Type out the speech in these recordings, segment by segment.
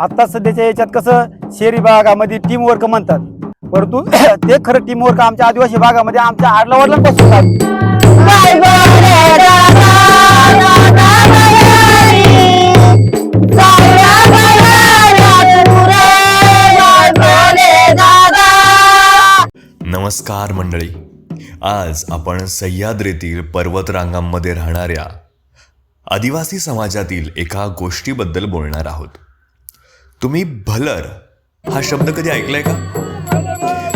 आता सध्याच्या याच्यात कसं शहरी भागामध्ये टीम वर्क म्हणतात. परंतु ते खरं टीम वर्क आमच्या आदिवासी भागामध्ये आमच्या आडला वडिलांपासून नमस्कार मंडळी. आज आपण सह्याद्रीतील पर्वतरांगांमध्ये राहणाऱ्या आदिवासी समाजातील एका गोष्टीबद्दल बोलणार आहोत. तुम्ही भलर. हा शब्द कधी ऐकलाय का?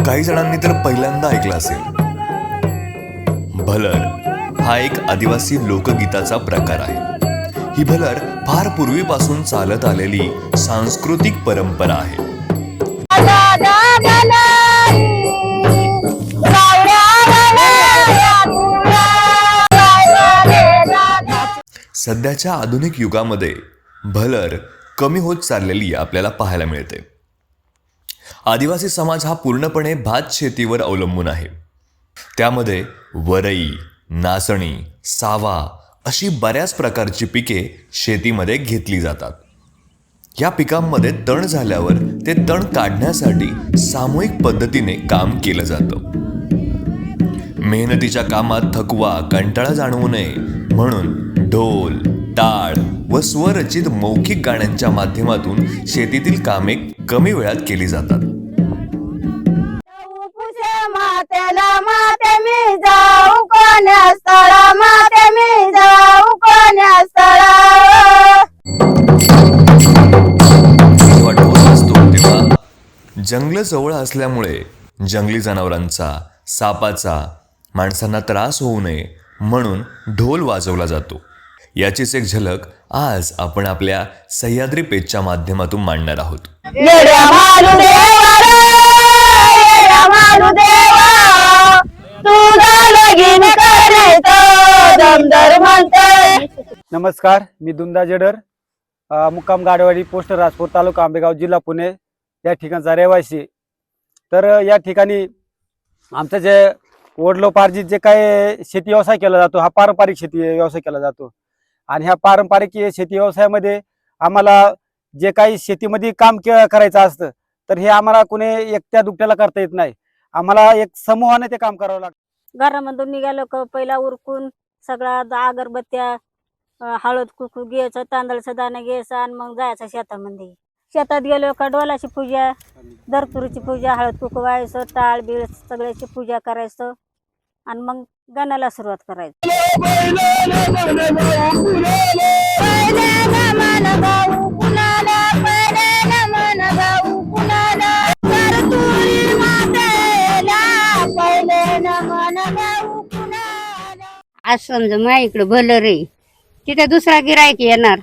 काही जणांनी तर पहिल्यांदा ऐकला असेल. भलर हा एक आदिवासी लोकगीताचा प्रकार आहे. ही भलर फार पूर्वीपासून चालत आलेली सांस्कृतिक परंपरा आहे. सध्याच्या आधुनिक युगामध्ये भलर कमी होत चाललेली आपल्याला पाहायला मिळते. आदिवासी समाज हा पूर्णपणे भात शेतीवर अवलंबून आहे. त्यामध्ये वरई नाचणी सावा अशी बऱ्याच प्रकारची पिके शेतीमध्ये घेतली जातात. या पिकांमध्ये तण झाल्यावर ते तण काढण्यासाठी सामूहिक पद्धतीने काम केलं जातं. मेहनतीच्या कामात थकवा कंटाळा जाणवू नये म्हणून ढोल टाळ व स्वरचित मौखिक गाण्यांच्या माध्यमातून शेतीतील कामे कमी वेळात केली जातात. जंगल जवळ असल्यामुळे जंगली जनावरांचा सापाचा माणसांना त्रास होऊ नये म्हणून ढोल वाजवला जातो. याचीच एक झलक आज आपण आपल्या सह्याद्री पेजच्या माध्यमातून मांडणार आहोत. नमस्कार मी दुंदा जेडर मुक्काम गाडवाडी पोस्ट राजपूर तालुका आंबेगाव जिल्हा पुणे या ठिकाणचा रहिवासी. तर या ठिकाणी आमचं जे वडलोपार्जित जे काय शेती व्यवसाय केला जातो हा पारंपरिक शेती व्यवसाय केला जातो. आणि ह्या पारंपरिक शेती व्यवसायामध्ये आम्हाला जे काही शेतीमध्ये काम के करायचं असतं तर हे आम्हाला कुणी एकट्या दुकट्याला करता येत नाही. आम्हाला एक समूहाने ते काम करावं लागतं. घरामधून निघालो का पहिला उरकून सगळा अगरबत्त्या हळद कुकू घ्यायचं तांदळाचं दाणं घ्यायचं आणि मग जायचं शेतामध्ये. शेतात गेलो का डोलाची पूजा दरतुरीची पूजा हळद कुकू व्हायचं टाळ बिळ सगळ्याची पूजा करायचं. आणि मग गाण्याला सुरुवात करायची. आज समजा माझ्या इकडं भलर आहे. तिथे दुसरा गिरायक येणार.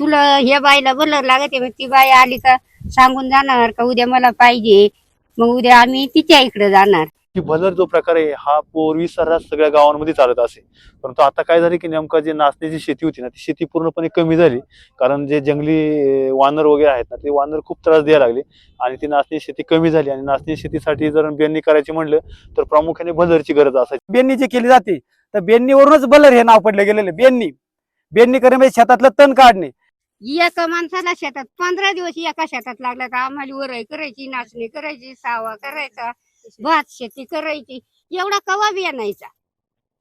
तुला ह्या बाईला भलर लागते मग ती बाई आली का सांगून जाणार का उद्या मला पाहिजे मग उद्या आम्ही तिच्या इकडे जाणार. की भलर जो प्रकार आहे हा पूर्वी सर्रास सगळ्या गावांमध्ये चालत असे. परंतु आता काय झाले की नेमकं जे नाचण्याची शेती होती ना ती शेती पूर्णपणे कमी झाली. कारण जे जंगली वानर वगैरे आहेत ना ते वानर खूप त्रास द्यायला लागले आणि ती नाचणी शेती कमी झाली. आणि नाचणी शेतीसाठी जर बेंनी करायची म्हणलं तर प्रामुख्याने भलरची गरज असायची. बेन्नी जी केली जाते तर बेन्नीवरूनच बलर हे नाव पडलं गेलेलं. बेन्नी बेन्नी करणे म्हणजे शेतातलं तण काढणे. एका माणसाला शेतात पंधरा दिवस एका शेतात लागला का आम्हाला वरई करायची नाचणी करायची सावा करायचा. भात शेती करायची. एवढा कवा बी आणायचा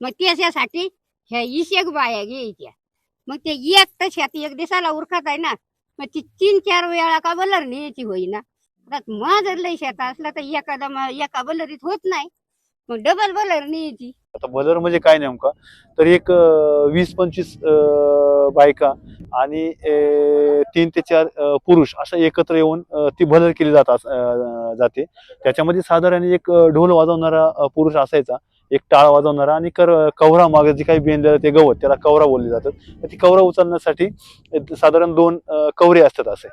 मग त्याच्यासाठी ह्या इशेक बाया घ्यायच्या. मग ते एक तर शेती एक दिवसाला उरखात आहे ना मग ती तीन चार वेळा का बलर न्यायची होईना. आता माझं लय शेत असलं तर एखादा एका बलरीत होत नाही. मग डबल बलर न्यायची. आता भलर म्हणजे काय नेमका? तर एक वीस पंचवीस बायका आणि तीन ते चार पुरुष असं एकत्र येऊन ती भलर केली जात जाते. त्याच्यामध्ये साधारण एक ढोल वाजवणारा पुरुष असायचा. एक टाळ वाजवणारा आणि कर कवरा मागे जे काही बेंदलेलं ते गवत त्याला कवरा बोलले जातात. ती कवरा उचलण्यासाठी साधारण दोन कवरे असतात असे.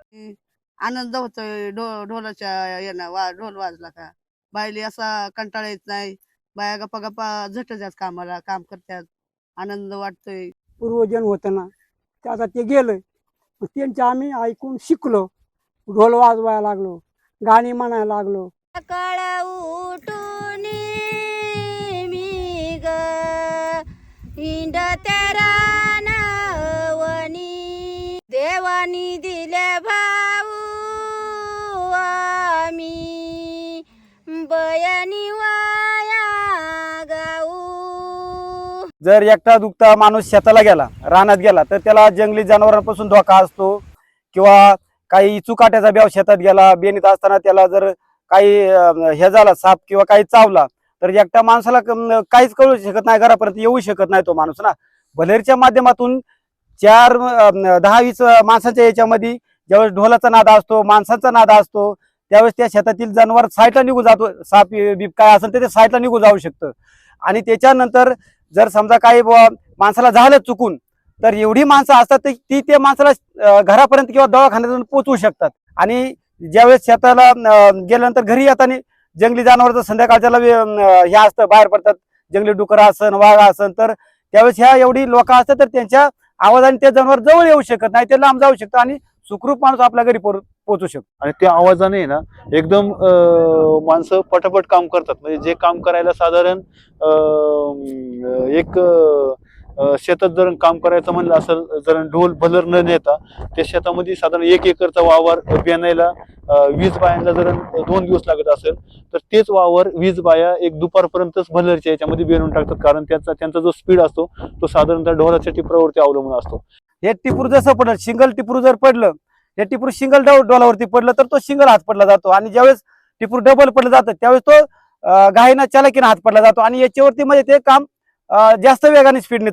आनंद होतोय ढोलाच्या वा ढोल वाजला का? बायली असा कंटाळा येत नाही. बाया गप्पा गप्पा झटत्यात कामाला काम करतात आनंद वाटतोय. पूर्वजन होतं ना ते आता ते गेलं मग त्यांचं आम्ही ऐकून शिकलो ढोल वाजवायला लागलो गाणी म्हणायला लागलो. सकाळ उठून मी ग हिंड तेरा नवनी देवानी दिले जर एकटा दुखता माणूस शेताला गेला रानात गेला तर त्याला जंगली जनावरांपासून धोका असतो किंवा काही चुकाट्याचा ब्याव शेतात गेला बेनीत असताना त्याला जर काही हे झाला साप किंवा काही चावला तर एकट्या माणसाला काहीच कळू शकत नाही घरापर्यंत येऊ शकत नाही तो माणूस ना. भलेरच्या माध्यमातून चार दहा वीस माणसांच्या याच्यामध्ये ज्यावेळेस ढोलाचा नाद असतो माणसाचा नाद असतो त्यावेळेस त्या शेतातील जनावर साईडला निघून जातो साप बीप काय असेल तर ते साईडला निघून जाऊ शकतं. आणि त्याच्यानंतर जर समजा काही माणसाला झालं चुकून तर एवढी माणसं असतात ती त्या माणसाला घरापर्यंत किंवा दवाखान्यातून पोचवू शकतात. आणि ज्यावेळेस शेताला गेल्यानंतर घरी येताना जंगली जनावरचं संध्याकाळच्याला हे असतं बाहेर पडतात जंगली डुकर असन वाघ असन तर त्यावेळेस ह्या एवढी लोक असतात तर त्यांच्या आवाजाने ते जनावर जवळ येऊ शकत नाही ते लांब जाऊ शकतं आणि सुखरूप माणूस आपल्या घरी पोहोचू शकतो. आणि त्या आवाजाने ना एकदम माणसं पटापट काम करतात. म्हणजे जे काम करायला साधारण एक शेतात जर काम करायचं म्हणलं असेल जर ढोल भलर न नेता त्या शेतामध्ये साधारण एक एकरचा वावर बियाणायला वीज बायांना जर दोन दिवस लागत असेल तर तेच वावर वीज बाया एक दुपारपर्यंतच भलरच्या याच्यामध्ये बियाणून टाकतात. कारण त्याचा त्यांचा जो स्पीड असतो तो साधारणतः ढोलाच्या टिपरावरती अवलंबून असतो. हे टिपूर जसं पडलं सिंगल टिपूर जर पडलं हे टिपूर सिंगल डोलावरती पडलं तर तो सिंगल हात पडला जातो. आणि ज्यावेळेस टिपूर डबल पडलं जातं त्यावेळेस तो घाईना चालकीनं हात पडला जातो. आणि याच्यावरती म्हणजे ते काम जास्त वेगाने स्पीडने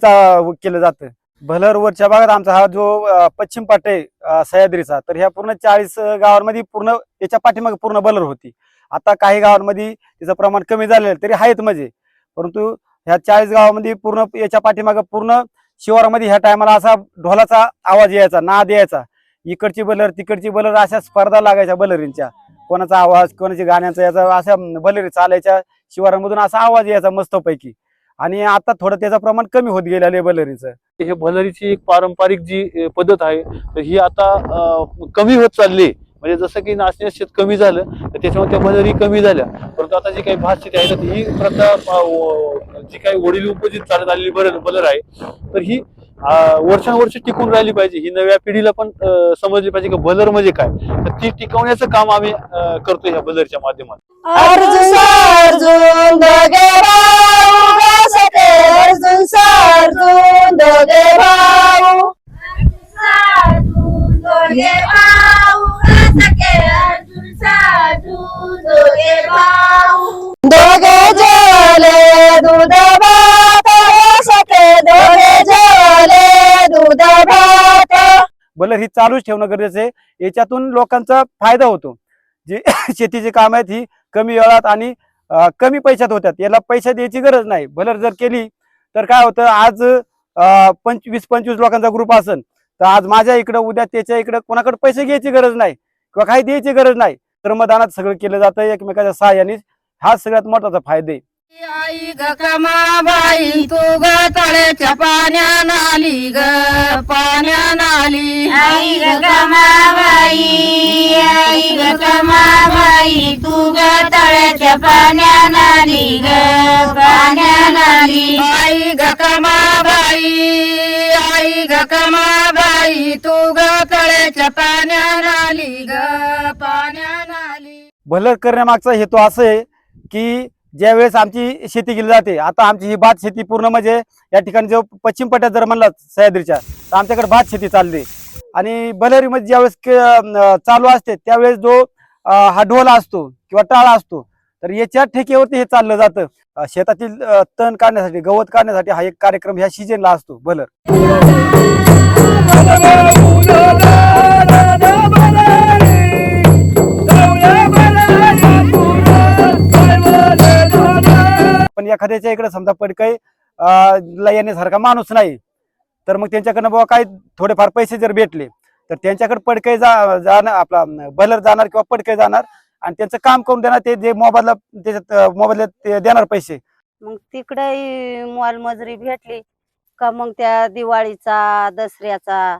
केलं जातं. भलरवरच्या भागात आमचा हा जो पश्चिम पाट आहे सह्याद्रीचा तर ह्या पूर्ण चाळीस गावांमध्ये पूर्ण याच्या पाठीमागे पूर्ण बलर होती. आता काही गावांमध्ये त्याचं प्रमाण कमी झालेलं तरी आहेत म्हणजे. परंतु ह्या चाळीस गावामध्ये पूर्ण याच्या पाठीमागे पूर्ण शिवारामध्ये ह्या टायमाला असा ढोलाचा आवाज यायचा नाद यायचा. इकडची बलर तिकडची बलर अशा स्पर्धा लागायच्या बलरींच्या कोणाचा आवाज कोणाची गाण्याचा याचा अशा बलरी चालायच्या शिवारामधून असा आवाज यायचा मस्तपैकी. आणि आता थोडं त्याचं प्रमाण कमी होत गेलेलं आहे बलरीचं. हे भलरीची एक पारंपरिक जी पद्धत आहे तर ही आता कमी होत चालली आहे. म्हणजे जसं की नाचण्या शेत कमी झालं तर त्याच्यामुळे त्या भलरी कमी झाल्या. परंतु आता जी काही भात शेती आहे तर ही प्रथा जी काही वडील उपजित चालत आलेली बलर बलर आहे तर ही वर्षानुवर्ष टिकून राहिली पाहिजे. ही नव्या पिढीला पण समजली पाहिजे की बलर म्हणजे काय. तर ती टिकवण्याचं काम आम्ही करतो ह्या बलरच्या माध्यमातून. अर्जुन अर्जुन दोघे भाऊ. अर्जुन दोघे भाऊ सखे अर्जुन अर्जुन दोघे भाऊ. दोघे जेवले दूध भात सखे दोघे जेवले दूध भात. बलर ही चालूच ठेवणं गरजेचं आहे. याच्यातून लोकांचा फायदा होतो. जी शेतीची कामं आहेत ही कमी वेळात आणि अं, कमी पैशात होतात. याला पैसा द्यायची गरज नाही. बलर जर केली तर काय होतं आज पंचवीस पंचवीस लोकांचा ग्रुप असेल तर आज माझ्या इकडं उद्या त्याच्या इकडं कोणाकडे पैसे घ्यायची गरज नाही किंवा काही द्यायची गरज नाही. श्रमदानात सगळं केलं जातं एकमेकाच्या सहाय्याने. हा सगळ्यात महत्त्वाचा फायदा आहे. आई ग कमाबाई तू ग तळ्याच्या पाण्यान आली ग. पाण्यान आली. आई ग कमाबाई आई ग कमाबाई तू ग तळ्याच्या पाण्यान आली ग. पाण्यान आली. आई ग कमाबाई आई ग कमाबाई तू ग तळ्याच्या पाण्यान आली ग. पाण्यान आली. भलं करण्यामागचा हेतू असं आहे की ज्यावेळेस आमची शेती केली जाते आता आमची ही भात शेती पूर्ण म्हणजे या ठिकाणी जो पश्चिम पट्ट्यात जर म्हणला सह्याद्रीच्या तर आमच्याकडे भात शेती चालली आणि बलेरीमध्ये ज्यावेळेस चालू असते त्यावेळेस जो हा ढोला असतो किंवा टाळा असतो तर याच्या ठेकेवरती हे चाललं जातं. शेतातील तण काढण्यासाठी गवत काढण्यासाठी हा एक कार्यक्रम ह्या सीजनला असतो बलर पण एखाद्याच्या इकडे समजा पडकय ला येण्यासारखा माणूस नाही तर मग त्यांच्याकडनं बाबा काय थोडेफार पैसे जर भेटले तर त्यांच्याकडे पडकय जा जाणार आपला बलर जाणार किंवा पडकय जाणार आणि त्यांचं काम करून देणार ते जे मोबाईलला त्याच्यात मोबाईलला ते देणार पैसे. मग तिकडे मोलमजुरी भेटली का मग त्या दिवाळीचा दसऱ्याचा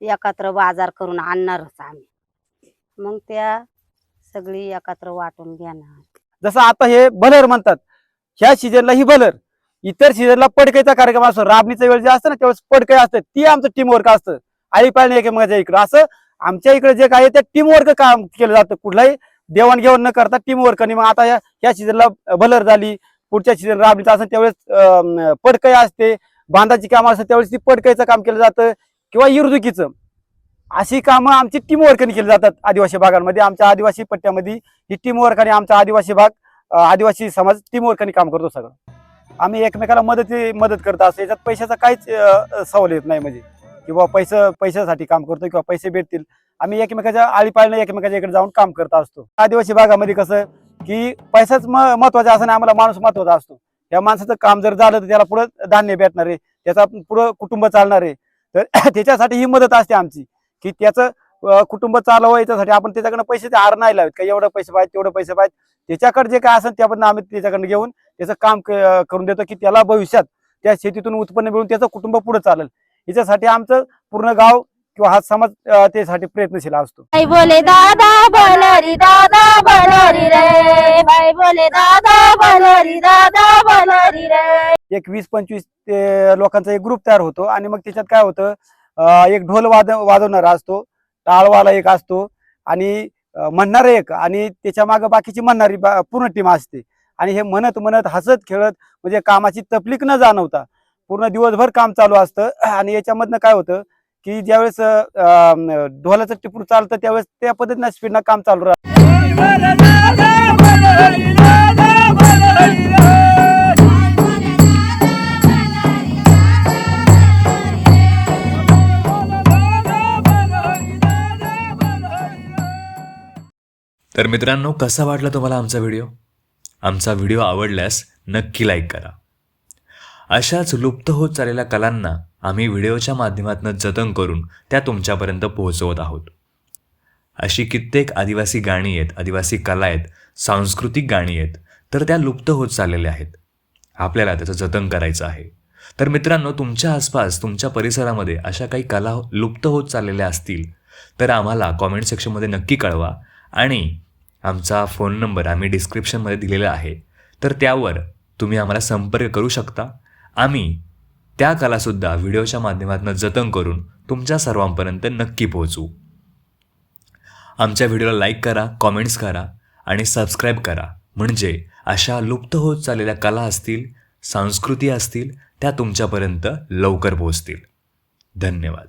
एकत्र बाजार करून आणणारच आम्ही. मग त्या सगळी एकत्र वाटून घेणार. जसं आता हे बलर म्हणतात ह्या सीजनला ही बलर. इतर सीजनला पडकईचा कार्यक्रम असतो. राबणीचा वेळ जे असतं ना त्यावेळेस पडकई असतं. ती आमचं टीम वर्क असतं. आई पाळणे एकमेकाच्या इकडं. असं आमच्या इकडे जे काय आहे ते टीम वर्क काम केलं जातं कुठलाही. देवाणघेवाण न करता टीम वर्क आणि मग आता या ह्या सीझनला बलर झाली. पुढच्या सीझन राबणीचा असं त्यावेळेस पडकई असते. बांधाची कामं असतात त्यावेळेस ती पडकईचं काम केलं जातं. किंवा इरजुकीचं अशी कामं आमची टीमवर्कने केली जातात आदिवासी भागांमध्ये. आमच्या आदिवासी पट्ट्यामध्ये ही टीम आणि आमचा आदिवासी भाग आदिवासी समाज टीम काम करतो सगळं. आम्ही एकमेकाला मदत मदत करत असतो. याच्यात पैशाचा काहीच सवल सवाल येत नाही म्हणजे. किंवा पैसे पैशासाठी काम करतो किंवा पैसे भेटतील. आम्ही एकमेकाच्या आळीपाळीनं एकमेकाच्या इकडे जाऊन काम करत असतो. आदिवासी भागामध्ये कसं की पैसाच म- महत्त्वाचा असं नाही. आम्हाला माणूस महत्त्वाचा असतो. या माणसाचं काम जर झालं तर त्याला पुढं धान्य भेटणार आहे. त्याचा पुढं कुटुंब चालणार आहे. तर त्याच्यासाठी ही मदत असते आमची. की त्याचं कुटुंब चालवावं याच्यासाठी आपण त्याच्याकडनं पैसे हार नाही लावत. का एवढं पैसे पाहिजे तेवढं पैसे पाहिजे. त्याच्याकडे जे काय असेल त्याबद्दल आम्ही त्याच्याकडनं घेऊन त्याचं काम करून देतो की त्याला भविष्यात त्या शेतीतून उत्पन्न मिळून त्याचं कुटुंब पुढे चालेल. याच्यासाठी आमचं पूर्ण गाव किंवा हा समाज त्यासाठी प्रयत्नशील असतो. बोले दादा बनरी दादा बनरी रे. बाई बोले दादा बनरी दादा बनरी रे. एक वीस पंचवीस ते लोकांचा एक ग्रुप तयार होतो आणि मग त्याच्यात काय होतं एक ढोल वाद वाजवणारा असतो. टाळवाला एक असतो आणि अं, म्हणणारा एक आणि त्याच्यामागे बाकीची म्हणणारी बा- पूर्ण टीम असते. आणि हे म्हणत म्हणत हसत खेळत म्हणजे कामाची तपलीक न जाणवता पूर्ण दिवसभर काम चालू असतं. आणि याच्यामधनं काय होतं की ज्यावेळेस ढोलाचं टिपूर चालतं त्यावेळेस त्या पद्धतीनं स्पीडनं काम चालू राहतं. मित्रांनो कसा वाटला तुम्हाला आमचा व्हिडिओ? आमचा व्हिडिओ आवडल्यास नक्की लाईक करा. अशाच लुप्त होत चाललेल्या कलांना आम्ही व्हिडिओच्या माध्यमातून जतन करून त्या तुमच्यापर्यंत पोहोचवत आहोत. अशी कित्येक आदिवासी गाणी आहेत आदिवासी कला आहेत सांस्कृतिक गाणी आहेत तर त्या लुप्त होत चाललेल्या आहेत. आपल्याला त्याचं जतन करायचं आहे. तर मित्रांनो तुमच्या आसपास तुमच्या परिसरामध्ये अशा काही कला लुप्त होत चाललेल्या असतील तर आम्हाला कॉमेंट सेक्शनमध्ये नक्की कळवा आणि आमचा फोन नंबर आम्ही डिस्क्रिप्शनमध्ये दिलेला आहे. तर त्यावर तुम्ही आम्हाला संपर्क करू शकता. आम्ही त्या कलासुद्धा व्हिडिओच्या माध्यमातून जतन करून तुमच्या सर्वांपर्यंत नक्की पोहोचू. आमच्या व्हिडिओला लाईक करा कॉमेंट्स करा आणि सबस्क्राईब करा. म्हणजे अशा लुप्त होत चाललेल्या कला असतील संस्कृती असतील त्या तुमच्यापर्यंत लवकर पोहोचतील. धन्यवाद.